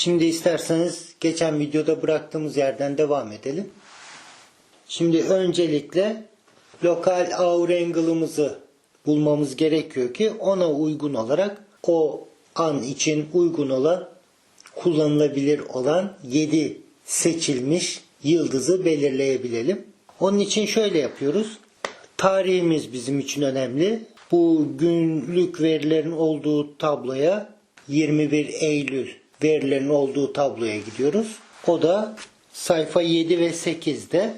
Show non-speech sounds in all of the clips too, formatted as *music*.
Şimdi isterseniz geçen videoda bıraktığımız yerden devam edelim. Şimdi öncelikle lokal hour angle'ımızı bulmamız gerekiyor ki ona uygun olarak o an için uygun olan kullanılabilir olan 7 seçilmiş yıldızı belirleyebilelim. Onun için şöyle yapıyoruz. Tarihimiz bizim için önemli. Bu günlük verilerin olduğu tabloya 21 Eylül verilerin olduğu tabloya gidiyoruz. O da sayfa 7 ve 8'de.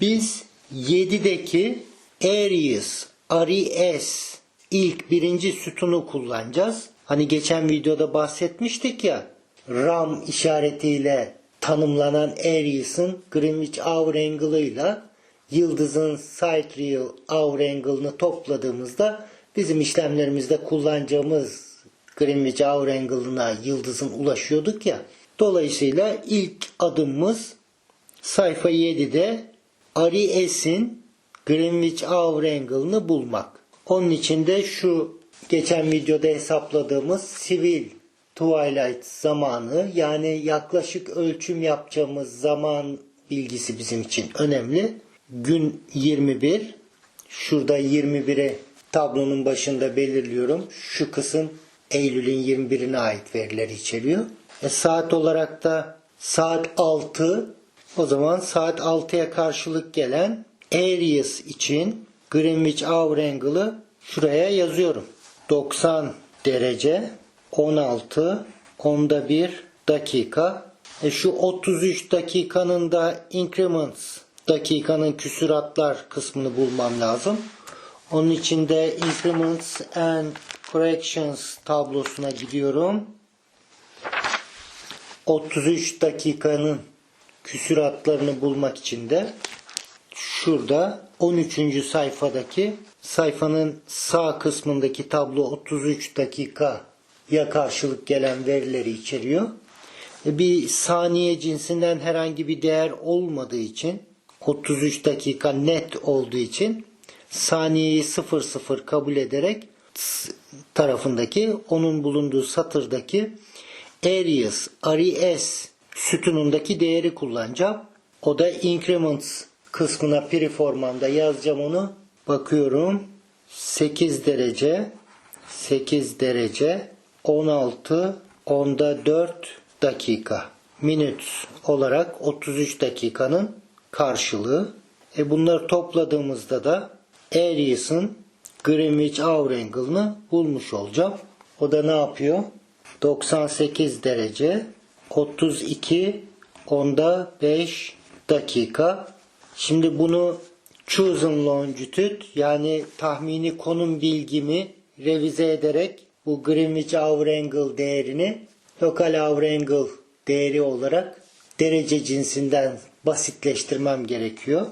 Biz 7'deki Aries, Aries ilk birinci sütunu kullanacağız. Hani geçen videoda bahsetmiştik ya RAM işaretiyle tanımlanan Aries'ın Greenwich Hour Angle'ıyla yıldızın sidereal hour angle'ını topladığımızda bizim işlemlerimizde kullanacağımız Greenwich Hour Angle'ına yıldızın ulaşıyorduk ya. Dolayısıyla ilk adımımız sayfa 7'de Aries'in Greenwich Hour Angle'ını bulmak. Onun için de şu geçen videoda hesapladığımız sivil twilight zamanı yani yaklaşık ölçüm yapacağımız zaman bilgisi bizim için önemli. Gün 21. Şurada 21'e tablonun başında belirliyorum. Şu kısım Eylül'ün 21'ine ait verileri içeriyor. E, saat olarak da saat 6 o zaman saat 6'ya karşılık gelen Aries için Greenwich Hour Angle'ı şuraya yazıyorum. 90 derece 16 onda 1 dakika. E şu 33 dakikanın da increments dakikanın küsuratlar kısmını bulmam lazım. Onun için de increments and corrections tablosuna gidiyorum. 33 dakikanın küsuratlarını bulmak için de şurada 13. sayfadaki sayfanın sağ kısmındaki tablo 33 dakika ya karşılık gelen verileri içeriyor. E, Bir saniye cinsinden herhangi bir değer olmadığı için 33 dakika net olduğu için saniyeyi 00 kabul ederek tarafındaki onun bulunduğu satırdaki Aries, Aries sütunundaki değeri kullanacağım. O da increments kısmına piriformanda yazacağım onu. Bakıyorum 8 derece 8 derece 16 onda 4 dakika. Minutes olarak 33 dakikanın karşılığı. E bunları topladığımızda da Aries'ın Greenwich Hour Angle'ını bulmuş olacağım. O da ne yapıyor? 98 derece 32 onda 5 dakika. Şimdi bunu chosen longitude yani tahmini konum bilgimi revize ederek bu Greenwich Hour Angle değerini lokal hour angle değeri olarak derece cinsinden basitleştirmem gerekiyor.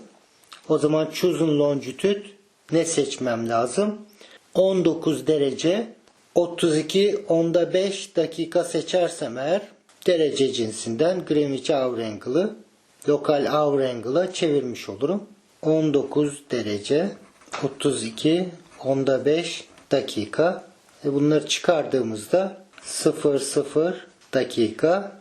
O zaman chosen longitude ne seçmem lazım? 19 derece 32 onda 5 dakika seçersem eğer derece cinsinden Greenwich Hour Angle'ı lokal hour angle'a çevirmiş olurum. 19 derece 32 onda 5 dakika. E bunları çıkardığımızda 00 dakika.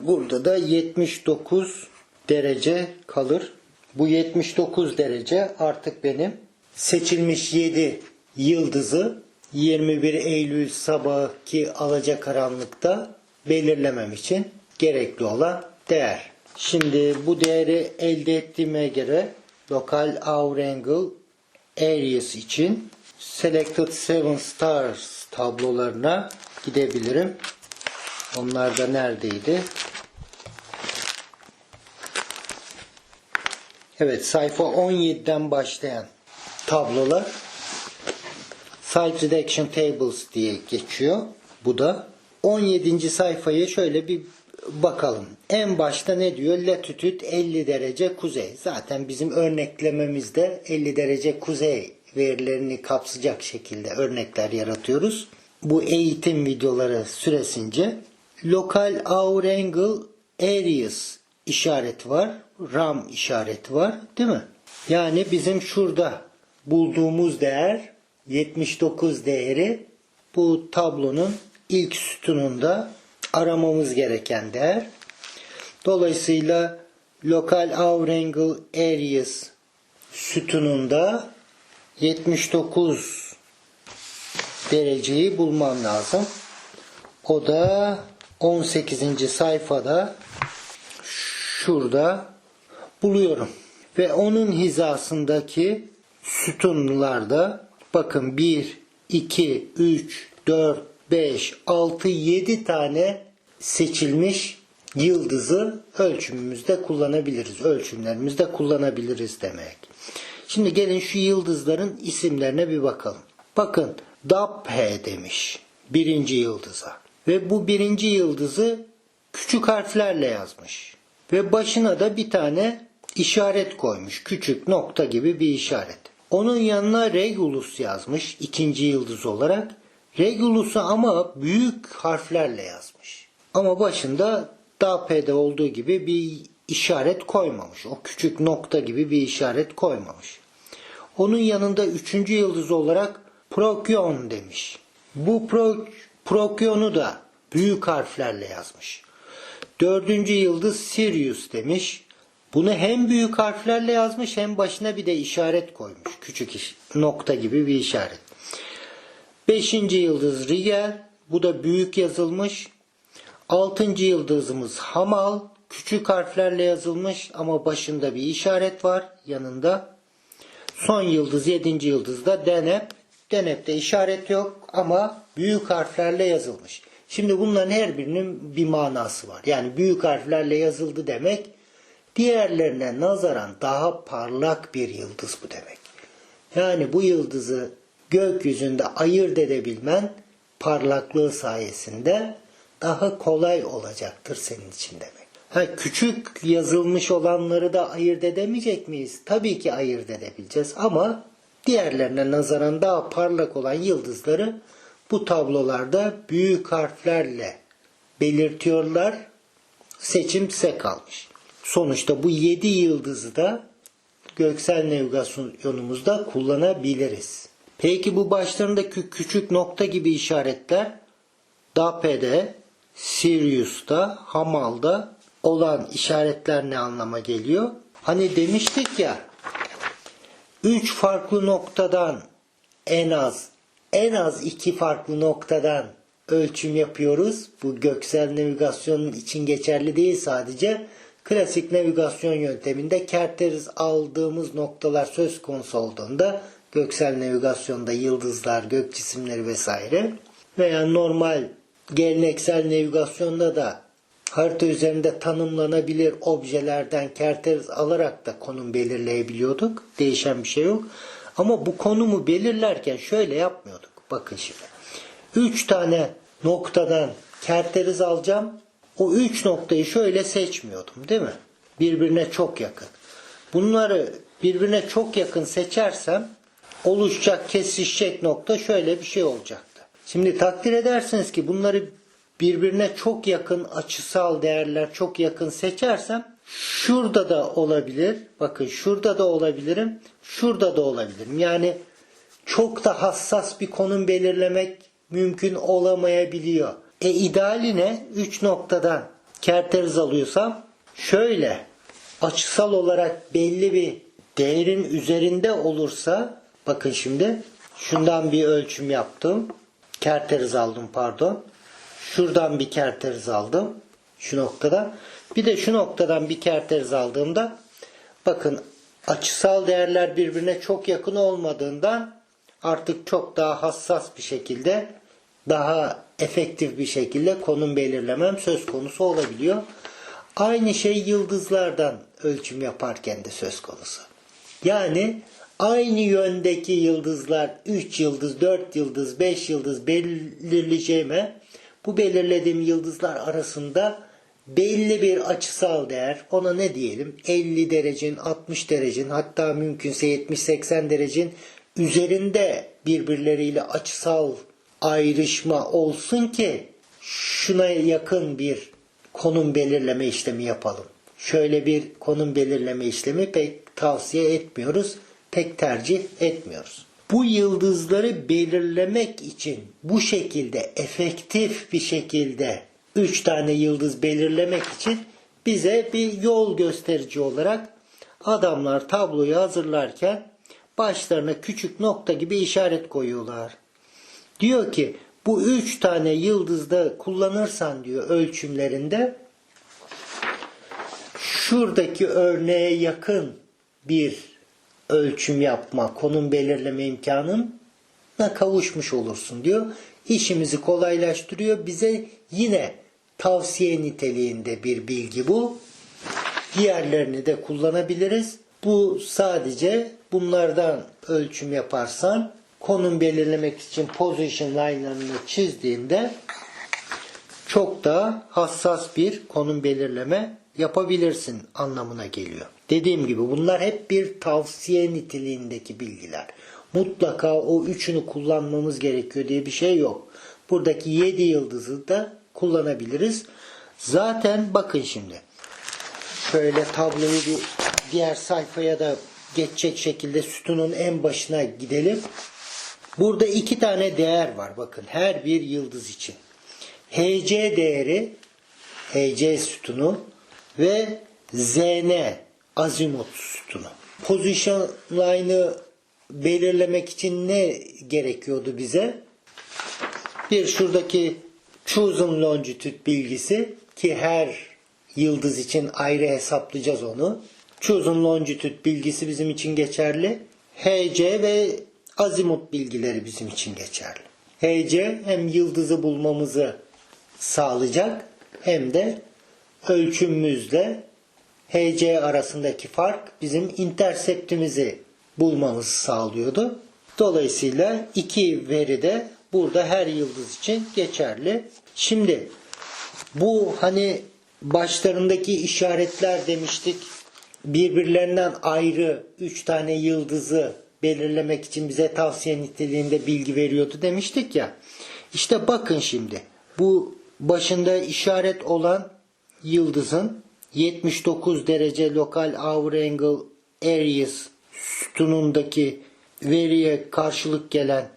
Burada da 79 derece kalır. Bu 79 derece artık benim seçilmiş 7 yıldızı 21 Eylül sabahki alacakaranlıkta belirlemem için gerekli olan değer. Şimdi bu değeri elde ettiğime göre lokal hour angle için selected 7 stars tablolarına gidebilirim. Onlar da neredeydi? Evet sayfa 17'den başlayan tablolar Site Reduction Tables diye geçiyor. Bu da 17. sayfayı şöyle bir bakalım. En başta ne diyor? Latitude 50 derece kuzey. Zaten bizim örneklememizde 50 derece kuzey verilerini kapsayacak şekilde örnekler yaratıyoruz. Bu eğitim videoları süresince Local Hour Angle Areas işareti var. RAM işareti var. Değil mi? Yani bizim şurada bulduğumuz değer 79 değeri bu tablonun ilk sütununda aramamız gereken değer. Dolayısıyla Local Avrangle Areas sütununda 79 dereceyi bulmam lazım. O da 18. sayfada şurada buluyorum. Ve onun hizasındaki sütunlarda bakın 1, 2, 3, 4, 5, 6, 7 tane seçilmiş yıldızı ölçümümüzde kullanabiliriz. Ölçümlerimizde kullanabiliriz demek. Şimdi gelin şu yıldızların isimlerine bir bakalım. Bakın DAP demiş birinci yıldıza. Ve bu birinci yıldızı küçük harflerle yazmış. Ve başına da bir tane işaret koymuş. Küçük nokta gibi bir işaret. Onun yanına Regulus yazmış ikinci yıldız olarak. Regulus'u ama büyük harflerle yazmış. Ama başında DAP'de olduğu gibi bir işaret koymamış. O küçük nokta gibi bir işaret koymamış. Onun yanında üçüncü yıldız olarak Prokyon demiş. Bu pro, Prokyon'u da büyük harflerle yazmış. Dördüncü yıldız Sirius demiş. Bunu hem büyük harflerle yazmış hem başına bir de işaret koymuş. Küçük iş, nokta gibi bir işaret. Beşinci yıldız Rigel. Bu da büyük yazılmış. Altıncı yıldızımız Hamal. Küçük harflerle yazılmış ama başında bir işaret var yanında. Son yıldız yedinci yıldızda Denep. Denep'te işaret yok ama büyük harflerle yazılmış. Şimdi bunların her birinin bir manası var. Yani büyük harflerle yazıldı demek diğerlerine nazaran daha parlak bir yıldız bu demek. Yani bu yıldızı gökyüzünde ayırt edebilmen parlaklığı sayesinde daha kolay olacaktır senin için demek. Ha, küçük yazılmış olanları da ayırt edemeyecek miyiz? Tabii ki ayırt edebileceğiz ama diğerlerine nazaran daha parlak olan yıldızları bu tablolarda büyük harflerle belirtiyorlar. Seçim size kalmış. Sonuçta bu 7 yıldızı da göksel navigasyonumuzda kullanabiliriz. Peki bu başlarındaki küçük nokta gibi işaretler DAP'de, Sirius'ta, Hamal'da olan işaretler ne anlama geliyor? Hani demiştik ya 3 farklı noktadan en az en az iki farklı noktadan ölçüm yapıyoruz. Bu göksel navigasyonun için geçerli değil sadece. Klasik navigasyon yönteminde kerteriz aldığımız noktalar söz konusu olduğunda göksel navigasyonda yıldızlar, gök cisimleri vesaire veya normal geleneksel navigasyonda da harita üzerinde tanımlanabilir objelerden kerteriz alarak da konum belirleyebiliyorduk. Değişen bir şey yok. Ama bu konumu belirlerken şöyle yapmıyorduk. Bakın şimdi. Üç tane noktadan kerteriz alacağım. O üç noktayı şöyle seçmiyordum değil mi? Birbirine çok yakın. Bunları birbirine çok yakın seçersem oluşacak kesişecek nokta şöyle bir şey olacaktı. Şimdi takdir edersiniz ki bunları birbirine çok yakın açısal değerler çok yakın seçersem şurada da olabilir. Bakın şurada da olabilirim. Şurada da olabilirim. Yani çok da hassas bir konum belirlemek mümkün olamayabiliyor. E ideali ne? 3 noktadan kerteriz alıyorsam şöyle açısal olarak belli bir değerin üzerinde olursa bakın şimdi şundan bir ölçüm yaptım. Kerteriz aldım pardon. Şuradan bir kerteriz aldım. Şu noktada. Bir de şu noktadan bir kerteriz aldığımda bakın açısal değerler birbirine çok yakın olmadığından artık çok daha hassas bir şekilde daha efektif bir şekilde konum belirlemem söz konusu olabiliyor. Aynı şey yıldızlardan ölçüm yaparken de söz konusu. Yani aynı yöndeki yıldızlar 3 yıldız, 4 yıldız, 5 yıldız belirleyeceğime bu belirlediğim yıldızlar arasında belli bir açısal değer ona ne diyelim 50 derecin 60 derecin hatta mümkünse 70-80 derecin üzerinde birbirleriyle açısal ayrışma olsun ki şuna yakın bir konum belirleme işlemi yapalım. Şöyle bir konum belirleme işlemi pek tavsiye etmiyoruz, pek tercih etmiyoruz. Bu yıldızları belirlemek için bu şekilde efektif bir şekilde 3 tane yıldız belirlemek için bize bir yol gösterici olarak adamlar tabloyu hazırlarken başlarına küçük nokta gibi işaret koyuyorlar. Diyor ki bu üç tane yıldızda kullanırsan diyor ölçümlerinde şuradaki örneğe yakın bir ölçüm yapma, konum belirleme imkanına kavuşmuş olursun diyor. İşimizi kolaylaştırıyor. Bize yine tavsiye niteliğinde bir bilgi bu. Diğerlerini de kullanabiliriz. Bu sadece bunlardan ölçüm yaparsan konum belirlemek için position line'larını çizdiğinde çok daha hassas bir konum belirleme yapabilirsin anlamına geliyor. Dediğim gibi bunlar hep bir tavsiye niteliğindeki bilgiler. Mutlaka o üçünü kullanmamız gerekiyor diye bir şey yok. Buradaki 7 yıldızı da kullanabiliriz. Zaten bakın şimdi. Şöyle tabloyu bir diğer sayfaya da geçecek şekilde sütunun en başına gidelim. Burada iki tane değer var bakın her bir yıldız için. HC değeri HC sütunu ve ZN azimut sütunu. Position line'ı belirlemek için ne gerekiyordu bize? Bir şuradaki chosen longitude bilgisi ki her yıldız için ayrı hesaplayacağız onu. Chosen longitude bilgisi bizim için geçerli. HC ve azimut bilgileri bizim için geçerli. HC hem yıldızı bulmamızı sağlayacak hem de ölçümümüzle HC arasındaki fark bizim interseptimizi bulmamızı sağlıyordu. Dolayısıyla iki veri de burada her yıldız için geçerli. Şimdi bu hani başlarındaki işaretler demiştik birbirlerinden ayrı 3 tane yıldızı belirlemek için bize tavsiye niteliğinde bilgi veriyordu demiştik ya. İşte bakın şimdi bu başında işaret olan yıldızın 79 derece lokal hour angle areas sütunundaki veriye karşılık gelen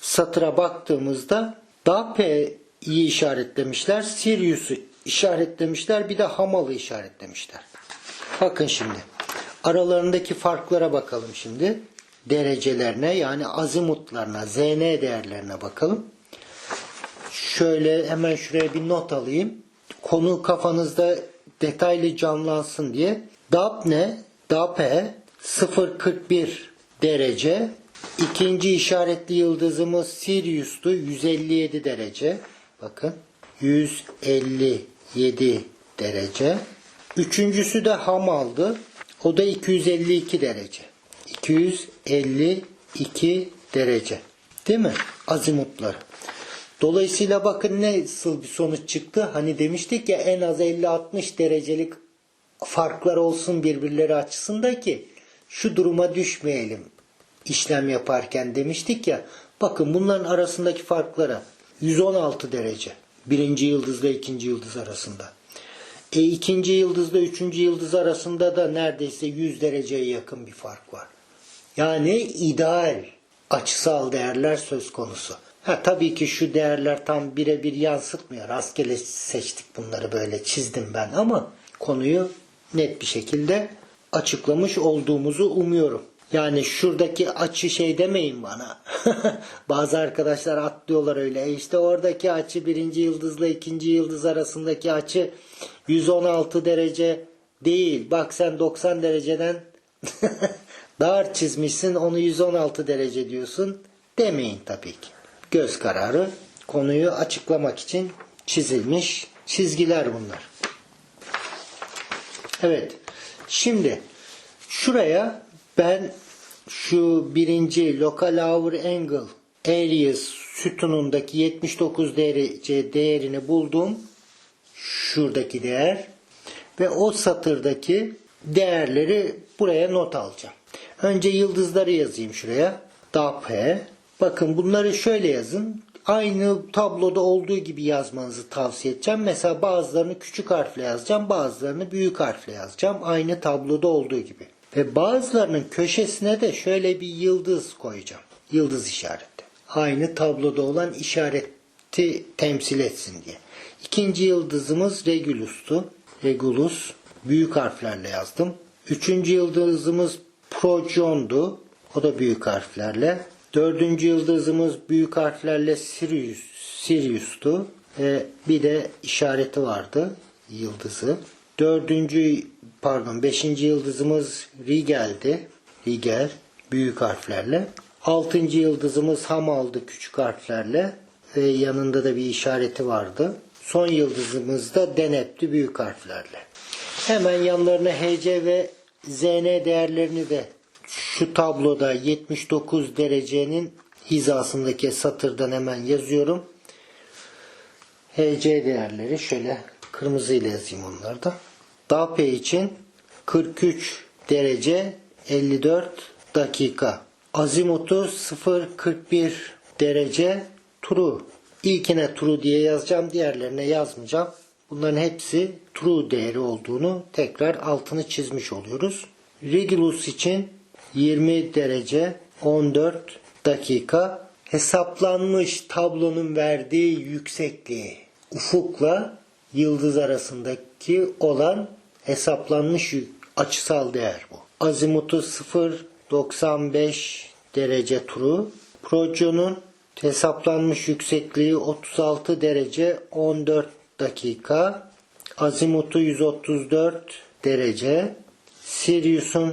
satıra baktığımızda DAP'yi işaretlemişler, Sirius'u işaretlemişler, bir de Hamal'ı işaretlemişler. Bakın şimdi. Aralarındaki farklara bakalım şimdi. Derecelerine yani azimutlarına, ZN değerlerine bakalım. Şöyle hemen şuraya bir not alayım. Konu kafanızda detaylı canlansın diye. DAP ne? DAP'e 0.41 derece. İkinci işaretli yıldızımız Sirius'tu 157 derece. Bakın 157 derece. Üçüncüsü de Hamal'dı. O da 252 derece. 252 derece. Değil mi? Azimutları. Dolayısıyla bakın nasıl bir sonuç çıktı. Hani demiştik ya en az 50-60 derecelik farklar olsun birbirleri açısında ki şu duruma düşmeyelim işlem yaparken demiştik ya. Bakın bunların arasındaki farklara 116 derece. Birinci yıldızla ikinci yıldız arasında. E, ikinci yıldızla üçüncü yıldız arasında da neredeyse 100 dereceye yakın bir fark var. Yani ideal açısal değerler söz konusu. Ha, tabii ki şu değerler tam birebir yansıtmıyor. Rastgele seçtik bunları böyle çizdim ben ama konuyu net bir şekilde açıklamış olduğumuzu umuyorum. Yani şuradaki açı şey demeyin bana. *laughs* Bazı arkadaşlar atlıyorlar öyle. E işte oradaki açı birinci yıldızla ikinci yıldız arasındaki açı 116 derece değil. Bak sen 90 dereceden *laughs* dar çizmişsin onu 116 derece diyorsun. Demeyin tabii ki. Göz kararı konuyu açıklamak için çizilmiş çizgiler bunlar. Evet. Şimdi şuraya ben şu birinci local hour angle areas sütunundaki 79 derece değerini buldum. Şuradaki değer ve o satırdaki değerleri buraya not alacağım. Önce yıldızları yazayım şuraya. DAP. Bakın bunları şöyle yazın. Aynı tabloda olduğu gibi yazmanızı tavsiye edeceğim. Mesela bazılarını küçük harfle yazacağım, bazılarını büyük harfle yazacağım. Aynı tabloda olduğu gibi. Ve bazılarının köşesine de şöyle bir yıldız koyacağım. Yıldız işareti. Aynı tabloda olan işaret ti- temsil etsin diye. İkinci yıldızımız Regulus'tu. Regulus büyük harflerle yazdım. Üçüncü yıldızımız Projon'du. O da büyük harflerle. Dördüncü yıldızımız büyük harflerle Sirius, Sirius'tu. Ve bir de işareti vardı yıldızı. Dördüncü pardon beşinci yıldızımız Rigel'di. Rigel büyük harflerle. Altıncı yıldızımız Hamal'dı küçük harflerle ve yanında da bir işareti vardı. Son yıldızımız da Denep'ti büyük harflerle. Hemen yanlarına HC ve ZN değerlerini de şu tabloda 79 derecenin hizasındaki satırdan hemen yazıyorum. HC değerleri şöyle kırmızıyla yazayım onları da. DAP için 43 derece 54 dakika. Azimutu 0.41 derece true. İlkine true diye yazacağım. Diğerlerine yazmayacağım. Bunların hepsi true değeri olduğunu tekrar altını çizmiş oluyoruz. Regulus için 20 derece 14 dakika hesaplanmış tablonun verdiği yüksekliği ufukla yıldız arasındaki olan hesaplanmış açısal değer bu. Azimutu 0.95 derece true. Projonun hesaplanmış yüksekliği 36 derece 14 dakika. Azimutu 134 derece. Sirius'un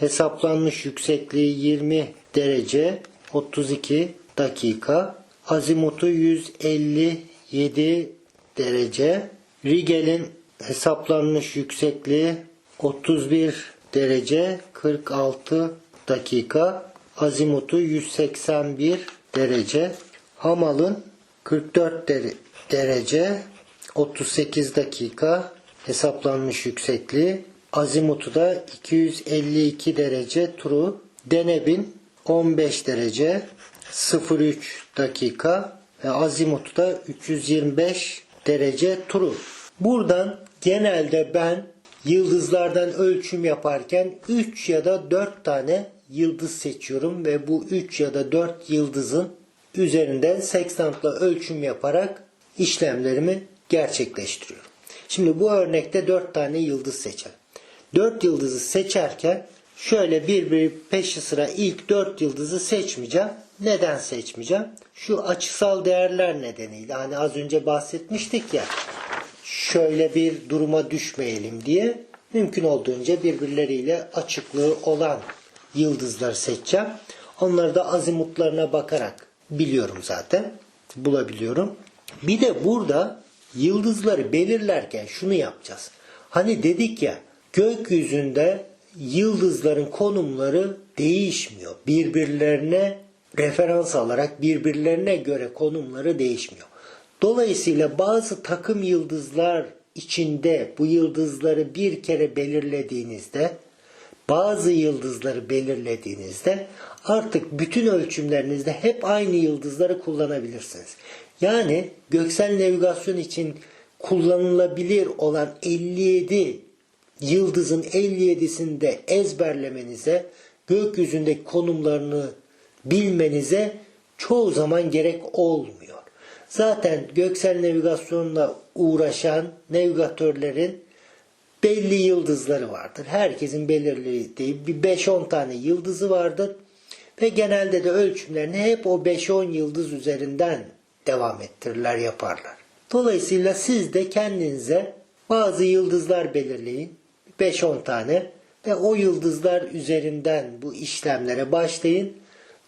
hesaplanmış yüksekliği 20 derece 32 dakika. Azimutu 157 derece. Rigel'in hesaplanmış yüksekliği 31 derece 46 dakika. Azimutu 181 derece. Hamal'ın 44 dere- derece 38 dakika hesaplanmış yüksekliği. Azimutu da 252 derece true. Deneb'in 15 derece 03 dakika ve azimutu da 325 derece true. Buradan genelde ben yıldızlardan ölçüm yaparken 3 ya da 4 tane yıldız seçiyorum ve bu 3 ya da 4 yıldızın üzerinden seksantla ölçüm yaparak işlemlerimi gerçekleştiriyorum. Şimdi bu örnekte 4 tane yıldız seçelim. 4 yıldızı seçerken şöyle bir bir peşi sıra ilk 4 yıldızı seçmeyeceğim. Neden seçmeyeceğim? Şu açısal değerler nedeniyle. Hani az önce bahsetmiştik ya. Şöyle bir duruma düşmeyelim diye mümkün olduğunca birbirleriyle açıklığı olan yıldızları seçeceğim. Onları da azimutlarına bakarak biliyorum zaten. Bulabiliyorum. Bir de burada yıldızları belirlerken şunu yapacağız. Hani dedik ya gökyüzünde yıldızların konumları değişmiyor. Birbirlerine referans alarak birbirlerine göre konumları değişmiyor. Dolayısıyla bazı takım yıldızlar içinde bu yıldızları bir kere belirlediğinizde bazı yıldızları belirlediğinizde artık bütün ölçümlerinizde hep aynı yıldızları kullanabilirsiniz. Yani göksel navigasyon için kullanılabilir olan 57 yıldızın 57'sini de ezberlemenize, gökyüzündeki konumlarını bilmenize çoğu zaman gerek olmuyor. Zaten göksel navigasyonla uğraşan navigatörlerin belli yıldızları vardır. Herkesin belirlediği bir 5-10 tane yıldızı vardır. Ve genelde de ölçümlerini hep o 5-10 yıldız üzerinden devam ettirirler, yaparlar. Dolayısıyla siz de kendinize bazı yıldızlar belirleyin. 5-10 tane ve o yıldızlar üzerinden bu işlemlere başlayın.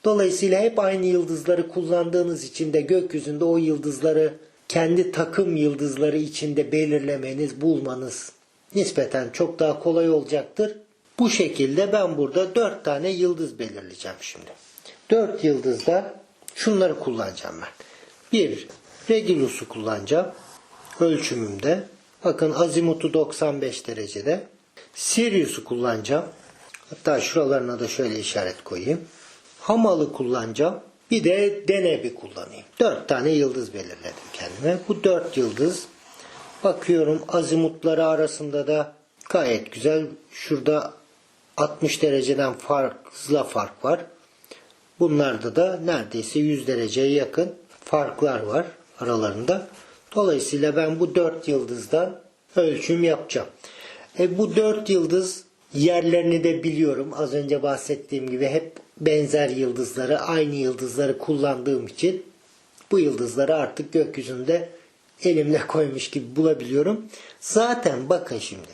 Dolayısıyla hep aynı yıldızları kullandığınız için de gökyüzünde o yıldızları kendi takım yıldızları içinde belirlemeniz, bulmanız nispeten çok daha kolay olacaktır. Bu şekilde ben burada 4 tane yıldız belirleyeceğim şimdi. 4 yıldızda şunları kullanacağım ben. 1. Regulus'u kullanacağım. Ölçümümde. Bakın azimutu 95 derecede. Sirius'u kullanacağım. Hatta şuralarına da şöyle işaret koyayım. Hamal'ı kullanacağım. Bir de Deneb'i kullanayım. 4 tane yıldız belirledim kendime. Bu 4 yıldız Bakıyorum azimutları arasında da gayet güzel. Şurada 60 dereceden fazla fark var. Bunlarda da neredeyse 100 dereceye yakın farklar var aralarında. Dolayısıyla ben bu dört yıldızda ölçüm yapacağım. E bu dört yıldız yerlerini de biliyorum. Az önce bahsettiğim gibi hep benzer yıldızları, aynı yıldızları kullandığım için bu yıldızları artık gökyüzünde elimle koymuş gibi bulabiliyorum. Zaten bakın şimdi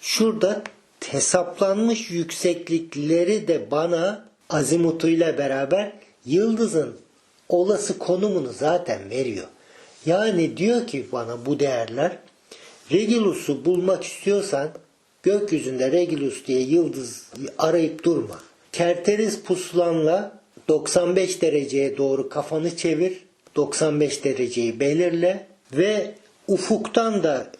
şurada hesaplanmış yükseklikleri de bana azimutuyla beraber yıldızın olası konumunu zaten veriyor. Yani diyor ki bana bu değerler Regulus'u bulmak istiyorsan gökyüzünde Regulus diye yıldız arayıp durma. Kerteriz pusulanla 95 dereceye doğru kafanı çevir. 95 dereceyi belirle ve ufuktan da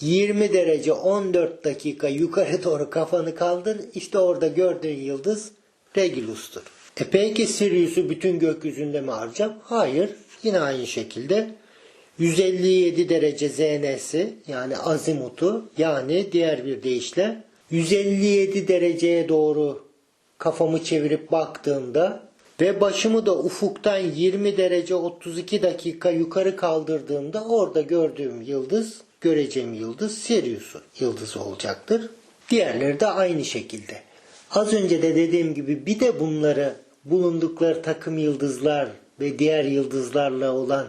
20 derece 14 dakika yukarı doğru kafanı kaldır. İşte orada gördüğün yıldız Regulus'tur. E peki Sirius'u bütün gökyüzünde mi arayacağım? Hayır. Yine aynı şekilde 157 derece ZN'si yani azimutu yani diğer bir deyişle 157 dereceye doğru kafamı çevirip baktığımda ve başımı da ufuktan 20 derece 32 dakika yukarı kaldırdığımda orada gördüğüm yıldız, göreceğim yıldız Sirius'un yıldızı olacaktır. Diğerleri de aynı şekilde. Az önce de dediğim gibi bir de bunları bulundukları takım yıldızlar ve diğer yıldızlarla olan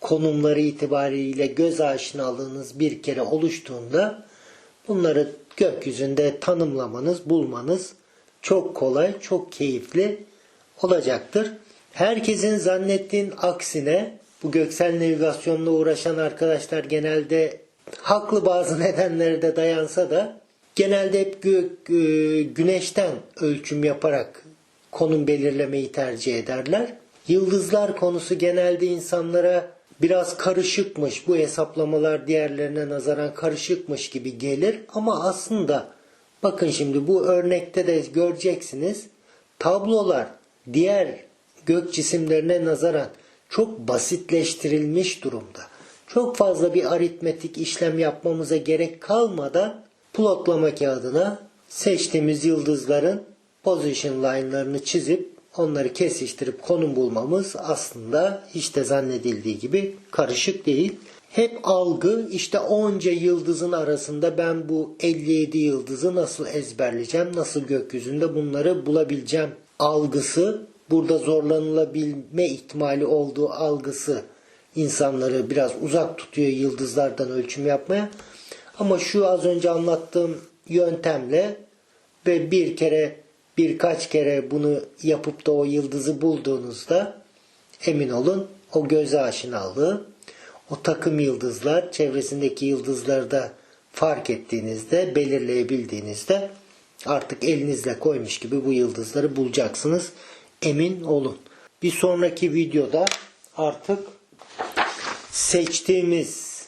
konumları itibariyle göz aşinalığınız bir kere oluştuğunda bunları gökyüzünde tanımlamanız, bulmanız çok kolay, çok keyifli olacaktır. Herkesin zannettiğin aksine bu göksel navigasyonla uğraşan arkadaşlar genelde haklı bazı *laughs* nedenlere de dayansa da genelde hep gök, e, güneşten ölçüm yaparak konum belirlemeyi tercih ederler. Yıldızlar konusu genelde insanlara biraz karışıkmış, bu hesaplamalar diğerlerine nazaran karışıkmış gibi gelir ama aslında bakın şimdi bu örnekte de göreceksiniz tablolar diğer gök cisimlerine nazaran çok basitleştirilmiş durumda. Çok fazla bir aritmetik işlem yapmamıza gerek kalmadan plotlama kağıdına seçtiğimiz yıldızların position line'larını çizip onları kesiştirip konum bulmamız aslında hiç de zannedildiği gibi karışık değil. Hep algı işte onca yıldızın arasında ben bu 57 yıldızı nasıl ezberleyeceğim, nasıl gökyüzünde bunları bulabileceğim algısı burada zorlanılabilme ihtimali olduğu algısı insanları biraz uzak tutuyor yıldızlardan ölçüm yapmaya. Ama şu az önce anlattığım yöntemle ve bir kere birkaç kere bunu yapıp da o yıldızı bulduğunuzda emin olun o göze aşinalığı o takım yıldızlar çevresindeki yıldızları da fark ettiğinizde belirleyebildiğinizde artık elinizle koymuş gibi bu yıldızları bulacaksınız. Emin olun. Bir sonraki videoda artık seçtiğimiz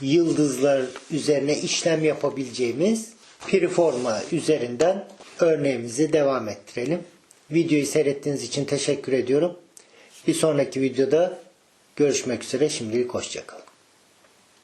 yıldızlar üzerine işlem yapabileceğimiz piriforma üzerinden örneğimizi devam ettirelim. Videoyu seyrettiğiniz için teşekkür ediyorum. Bir sonraki videoda görüşmek üzere. Şimdilik hoşçakalın.